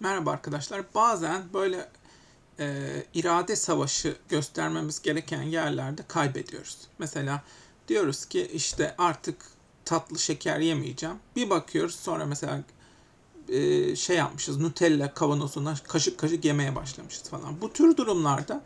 Merhaba arkadaşlar. Bazen böyle e, irade savaşı göstermemiz gereken yerlerde kaybediyoruz. Mesela diyoruz ki işte artık tatlı şeker yemeyeceğim. Bir bakıyoruz sonra mesela e, şey yapmışız Nutella kavanozuna kaşık kaşık yemeye başlamışız falan. Bu tür durumlarda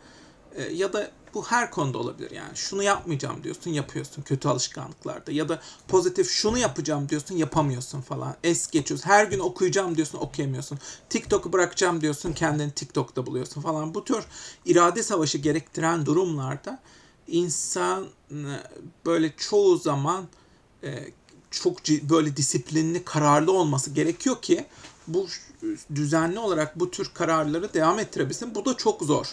e, ya da bu her konuda olabilir yani. Şunu yapmayacağım diyorsun, yapıyorsun kötü alışkanlıklarda. Ya da pozitif şunu yapacağım diyorsun, yapamıyorsun falan. Es geçiyorsun. Her gün okuyacağım diyorsun, okuyamıyorsun. TikTok'u bırakacağım diyorsun, kendini TikTok'ta buluyorsun falan. Bu tür irade savaşı gerektiren durumlarda insan e, böyle çoğu zaman e, çok böyle disiplinli, kararlı olması gerekiyor ki bu düzenli olarak bu tür kararları devam ettirebilsin. Bu da çok zor.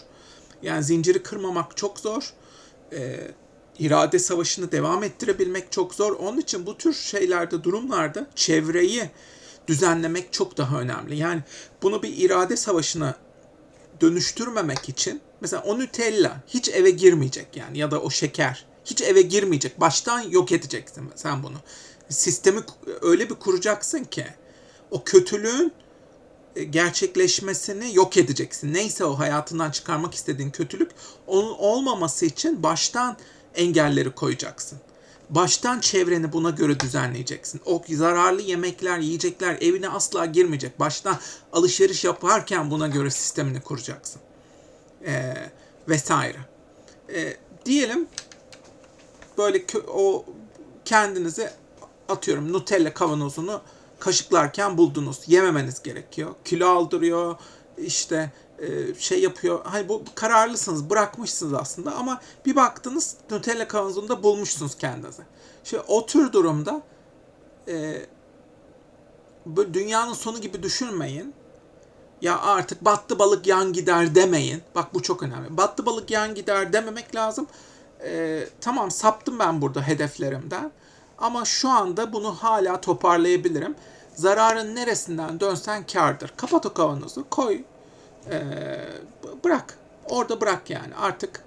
Yani zinciri kırmamak çok zor. Ee, irade savaşını devam ettirebilmek çok zor. Onun için bu tür şeylerde, durumlarda çevreyi düzenlemek çok daha önemli. Yani bunu bir irade savaşına dönüştürmemek için mesela o Nutella hiç eve girmeyecek yani ya da o şeker hiç eve girmeyecek. Baştan yok edeceksin sen bunu. Sistemi öyle bir kuracaksın ki o kötülüğün e, gerçekleşmesini yok edeceksin. Neyse o hayatından çıkarmak istediğin kötülük onun olmaması için baştan engelleri koyacaksın. Baştan çevreni buna göre düzenleyeceksin. O zararlı yemekler, yiyecekler evine asla girmeyecek. Baştan alışveriş yaparken buna göre sistemini kuracaksın. Ee, vesaire. Ee, diyelim böyle o kendinizi atıyorum Nutella kavanozunu kaşıklarken buldunuz. Yememeniz gerekiyor. Kilo aldırıyor. işte e, şey yapıyor. Hani bu kararlısınız. Bırakmışsınız aslında ama bir baktınız Nutella kavanozunda bulmuşsunuz kendinizi. Şimdi o tür durumda e, böyle dünyanın sonu gibi düşünmeyin. Ya artık battı balık yan gider demeyin. Bak bu çok önemli. Battı balık yan gider dememek lazım. E, tamam saptım ben burada hedeflerimden. Ama şu anda bunu hala toparlayabilirim. Zararın neresinden dönsen kardır. Kapat o kavanozu, koy, ee, bırak. Orada bırak yani. Artık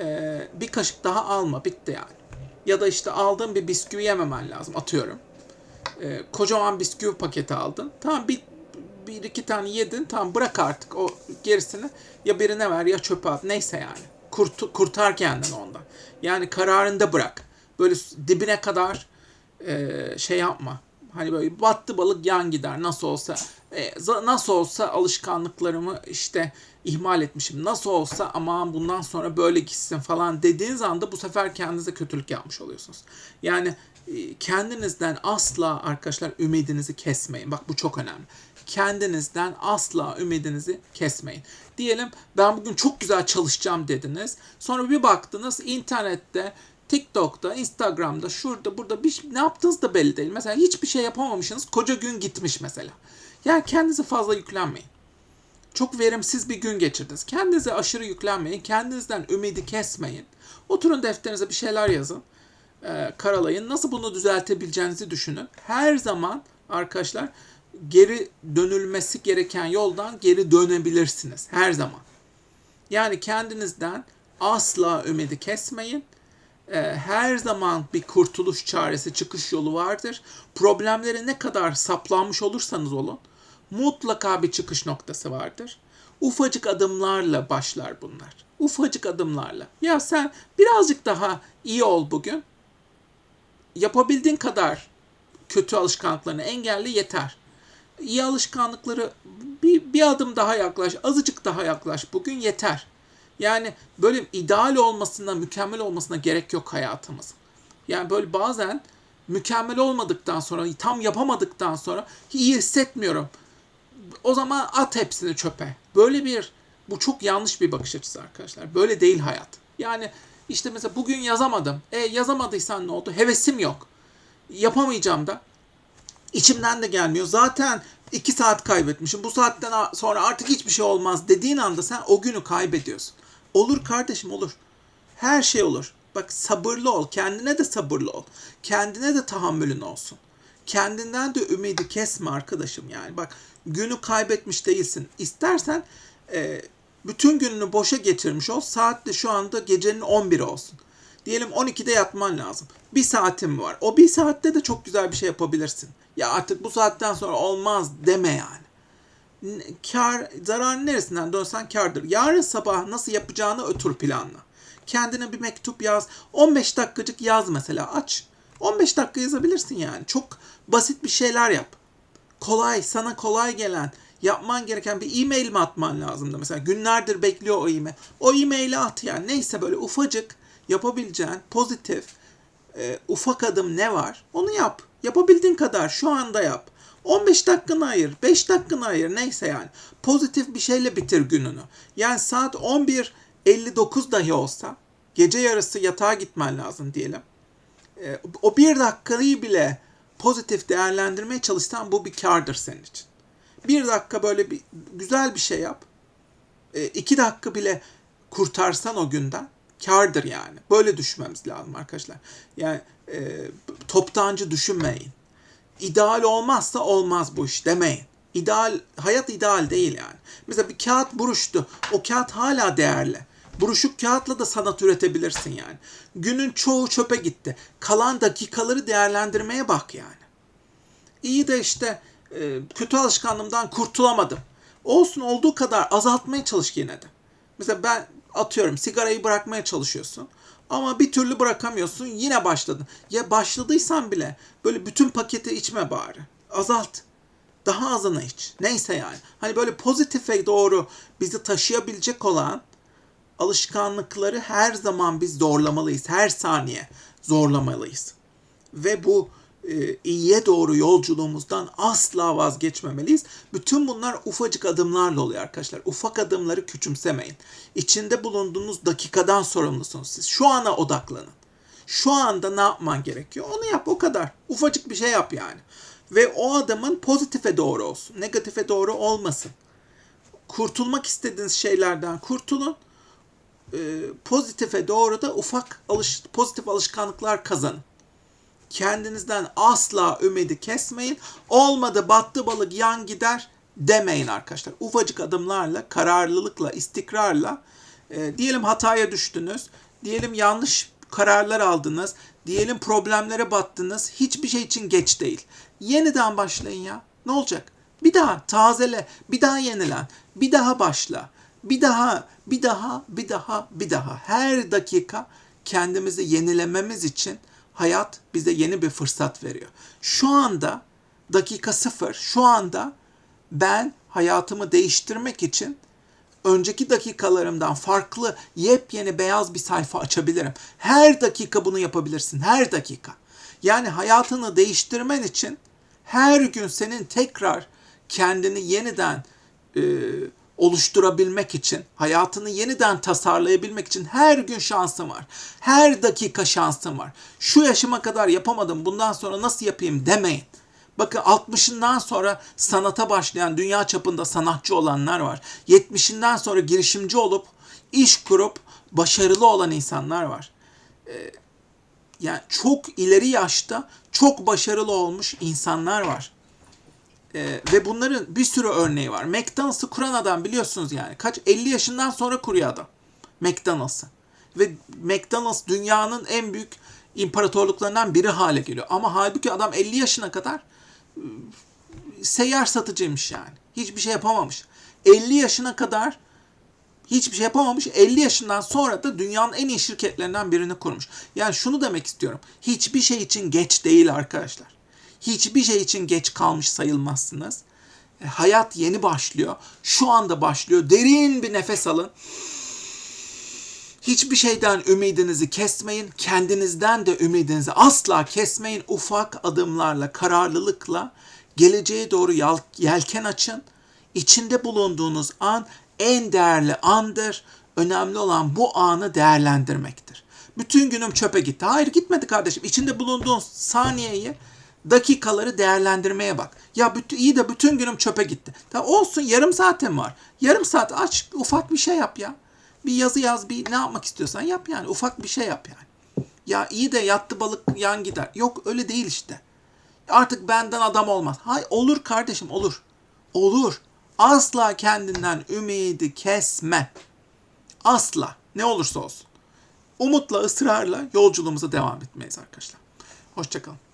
e, bir kaşık daha alma, bitti yani. Ya da işte aldığın bir bisküvi yememen lazım, atıyorum. Ee, kocaman bisküvi paketi aldın. Tamam bir, bir iki tane yedin, tamam bırak artık o gerisini. Ya birine ver ya çöpe at, neyse yani. Kurt, kurtar kendini ondan. Yani kararında bırak. Böyle dibine kadar e, şey yapma. Hani böyle battı balık yan gider nasıl olsa. E, nasıl olsa alışkanlıklarımı işte ihmal etmişim. Nasıl olsa aman bundan sonra böyle gitsin falan dediğiniz anda bu sefer kendinize kötülük yapmış oluyorsunuz. Yani e, kendinizden asla arkadaşlar ümidinizi kesmeyin. Bak bu çok önemli. Kendinizden asla ümidinizi kesmeyin. Diyelim ben bugün çok güzel çalışacağım dediniz. Sonra bir baktınız internette TikTok'ta, Instagram'da, şurada, burada bir ne yaptığınız da belli değil. Mesela hiçbir şey yapamamışsınız. Koca gün gitmiş mesela. Yani kendinize fazla yüklenmeyin. Çok verimsiz bir gün geçirdiniz. Kendinize aşırı yüklenmeyin. Kendinizden ümidi kesmeyin. Oturun defterinize bir şeyler yazın. Ee, karalayın. Nasıl bunu düzeltebileceğinizi düşünün. Her zaman arkadaşlar geri dönülmesi gereken yoldan geri dönebilirsiniz. Her zaman. Yani kendinizden asla ümidi kesmeyin her zaman bir kurtuluş çaresi, çıkış yolu vardır. Problemlere ne kadar saplanmış olursanız olun, mutlaka bir çıkış noktası vardır. Ufacık adımlarla başlar bunlar. Ufacık adımlarla. Ya sen birazcık daha iyi ol bugün. Yapabildiğin kadar kötü alışkanlıklarını engelle yeter. İyi alışkanlıkları bir, bir adım daha yaklaş, azıcık daha yaklaş bugün yeter. Yani böyle ideal olmasına, mükemmel olmasına gerek yok hayatımız. Yani böyle bazen mükemmel olmadıktan sonra, tam yapamadıktan sonra iyi hissetmiyorum. O zaman at hepsini çöpe. Böyle bir, bu çok yanlış bir bakış açısı arkadaşlar. Böyle değil hayat. Yani işte mesela bugün yazamadım. E yazamadıysan ne oldu? Hevesim yok. Yapamayacağım da. İçimden de gelmiyor. Zaten iki saat kaybetmişim. Bu saatten sonra artık hiçbir şey olmaz dediğin anda sen o günü kaybediyorsun. Olur kardeşim olur. Her şey olur. Bak sabırlı ol. Kendine de sabırlı ol. Kendine de tahammülün olsun. Kendinden de ümidi kesme arkadaşım yani. Bak günü kaybetmiş değilsin. İstersen e, bütün gününü boşa geçirmiş ol. Saat de şu anda gecenin 11 olsun. Diyelim 12'de yatman lazım. Bir saatin var. O bir saatte de çok güzel bir şey yapabilirsin. Ya artık bu saatten sonra olmaz deme yani. Kar, zarar neresinden dönsen kardır. Yarın sabah nasıl yapacağını otur planla. Kendine bir mektup yaz. 15 dakikacık yaz mesela aç. 15 dakika yazabilirsin yani. Çok basit bir şeyler yap. Kolay, sana kolay gelen, yapman gereken bir e-mail mi atman lazımdı mesela. Günlerdir bekliyor o e-mail. O e-maili at yani. Neyse böyle ufacık yapabileceğin pozitif e, ufak adım ne var? Onu yap. Yapabildiğin kadar şu anda yap. 15 dakikanı ayır, 5 dakikanı ayır neyse yani. Pozitif bir şeyle bitir gününü. Yani saat 11.59 dahi olsa gece yarısı yatağa gitmen lazım diyelim. E, o bir dakikayı bile pozitif değerlendirmeye çalışsan bu bir kardır senin için. Bir dakika böyle bir güzel bir şey yap. E, iki dakika bile kurtarsan o günden kardır yani. Böyle düşünmemiz lazım arkadaşlar. Yani e, toptancı düşünmeyin. İdeal olmazsa olmaz bu iş demeyin. İdeal, hayat ideal değil yani. Mesela bir kağıt buruştu. O kağıt hala değerli. Buruşuk kağıtla da sanat üretebilirsin yani. Günün çoğu çöpe gitti. Kalan dakikaları değerlendirmeye bak yani. İyi de işte e, kötü alışkanlığımdan kurtulamadım. Olsun olduğu kadar azaltmaya çalış yine de. Mesela ben atıyorum sigarayı bırakmaya çalışıyorsun. Ama bir türlü bırakamıyorsun yine başladın. Ya başladıysan bile böyle bütün paketi içme bari. Azalt. Daha azını iç. Neyse yani. Hani böyle pozitife doğru bizi taşıyabilecek olan alışkanlıkları her zaman biz zorlamalıyız. Her saniye zorlamalıyız. Ve bu iyiye doğru yolculuğumuzdan asla vazgeçmemeliyiz. Bütün bunlar ufacık adımlarla oluyor arkadaşlar. Ufak adımları küçümsemeyin. İçinde bulunduğunuz dakikadan sorumlusunuz siz. Şu ana odaklanın. Şu anda ne yapman gerekiyor? Onu yap o kadar. Ufacık bir şey yap yani. Ve o adamın pozitife doğru olsun. Negatife doğru olmasın. Kurtulmak istediğiniz şeylerden kurtulun. E, pozitife doğru da ufak alış, pozitif alışkanlıklar kazanın kendinizden asla ümidi kesmeyin. Olmadı battı balık yan gider demeyin arkadaşlar. Ufacık adımlarla, kararlılıkla, istikrarla e, diyelim hataya düştünüz, diyelim yanlış kararlar aldınız, diyelim problemlere battınız. Hiçbir şey için geç değil. Yeniden başlayın ya. Ne olacak? Bir daha tazele, bir daha yenilen, bir daha başla. Bir daha, bir daha, bir daha, bir daha. Her dakika kendimizi yenilememiz için hayat bize yeni bir fırsat veriyor. Şu anda dakika sıfır, şu anda ben hayatımı değiştirmek için önceki dakikalarımdan farklı yepyeni beyaz bir sayfa açabilirim. Her dakika bunu yapabilirsin. Her dakika. Yani hayatını değiştirmen için her gün senin tekrar kendini yeniden e, oluşturabilmek için, hayatını yeniden tasarlayabilmek için her gün şansın var. Her dakika şansın var. Şu yaşıma kadar yapamadım, bundan sonra nasıl yapayım demeyin. Bakın 60'ından sonra sanata başlayan, dünya çapında sanatçı olanlar var. 70'inden sonra girişimci olup, iş kurup, başarılı olan insanlar var. Ee, yani çok ileri yaşta çok başarılı olmuş insanlar var. Ee, ve bunların bir sürü örneği var. McDonald's'ı kuran adam biliyorsunuz yani. Kaç 50 yaşından sonra kuruyor adam. McDonald's'ı. Ve McDonald's dünyanın en büyük imparatorluklarından biri hale geliyor. Ama halbuki adam 50 yaşına kadar ıı, seyyar satıcıymış yani. Hiçbir şey yapamamış. 50 yaşına kadar hiçbir şey yapamamış. 50 yaşından sonra da dünyanın en iyi şirketlerinden birini kurmuş. Yani şunu demek istiyorum. Hiçbir şey için geç değil arkadaşlar hiçbir şey için geç kalmış sayılmazsınız. E, hayat yeni başlıyor. Şu anda başlıyor. Derin bir nefes alın. Hiçbir şeyden ümidinizi kesmeyin. Kendinizden de ümidinizi asla kesmeyin. Ufak adımlarla, kararlılıkla geleceğe doğru yelken açın. İçinde bulunduğunuz an en değerli andır. Önemli olan bu anı değerlendirmektir. Bütün günüm çöpe gitti. Hayır gitmedi kardeşim. İçinde bulunduğun saniyeyi dakikaları değerlendirmeye bak. Ya bütün, iyi de bütün günüm çöpe gitti. Ta olsun yarım saatim var. Yarım saat aç ufak bir şey yap ya. Bir yazı yaz bir ne yapmak istiyorsan yap yani. Ufak bir şey yap yani. Ya iyi de yattı balık yan gider. Yok öyle değil işte. Artık benden adam olmaz. Hay olur kardeşim olur. Olur. Asla kendinden ümidi kesme. Asla. Ne olursa olsun. Umutla, ısrarla yolculuğumuza devam etmeyiz arkadaşlar. Hoşçakalın.